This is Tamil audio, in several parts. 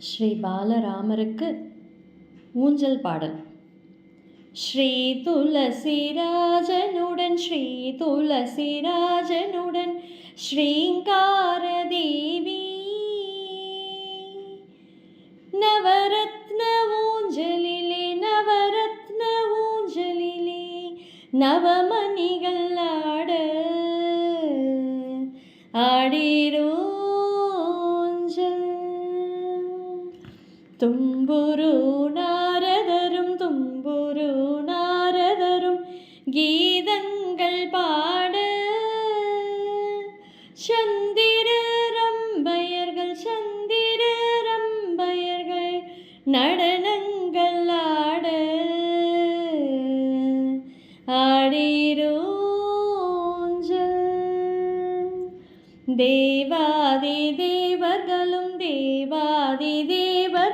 ஸ்ரீ பாலராமருக்கு ஊஞ்சல் பாடல். ஸ்ரீ துளசிராஜனுடன் ஸ்ரீ துளசிராஜனுடன் ஸ்ரீங்கார தேவி நவரத்ன ஊஞ்சலிலே நவரத்ன ஊஞ்சலிலே நவமணிகள் ஆட ஆடீர തുമ്പുരു നാരദരും തുമ്പുരു നാരദരും ഗീതങ്ങൾ പാട് சந்திர ரம்பயர்கள் சந்திர ரம்பயர்கள் நடனங்கள் ஆட. ஆடிரோஞ்சல். தேவாதி தேவர்களும் தேவாதி தே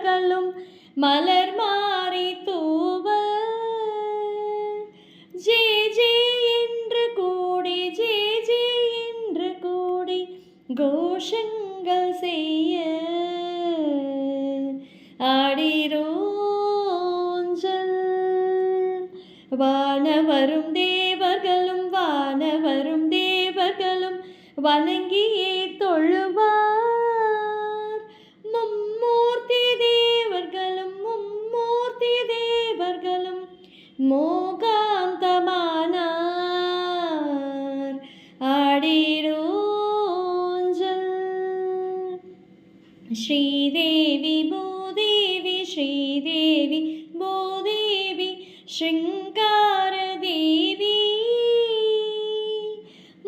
மலர்களும் மலர் மாறி தூவ ஜே ஜே என்று கூடி ஜே ஜே என்று கூடி கோஷங்கள் செய்ய. ஆடிரோஞ்சல் வானவரும் தேவர்களும் வானவரும் தேவர்களும் வணங்கியே தொழுவார். ശ്രീദേവി ഭൂദേവി ശ്രീദേവി ഭൂദേവി ശൃംഗാരദേവി.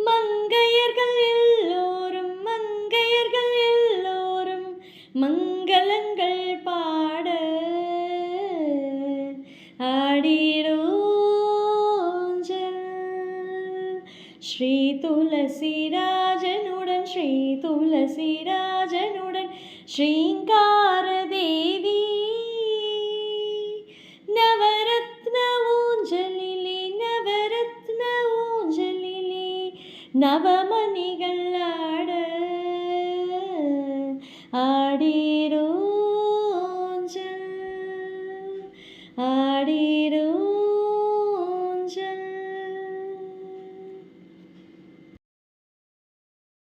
മങ്കയർകൾ എല്ലോരും മങ്കയർകൾ എല്ലോരും മംഗ ശ്രീ തുളസിരാജനുടൻ ശ്രീ തുളസിരാജനുടൻ ശൃംഗാരദേവി നവരത്ന ഊഞ്ചലിലെ നവരത്ന ഊഞ്ചലിലെ നവമണികളാട ആടേരോഞ്ചൽ ആടേ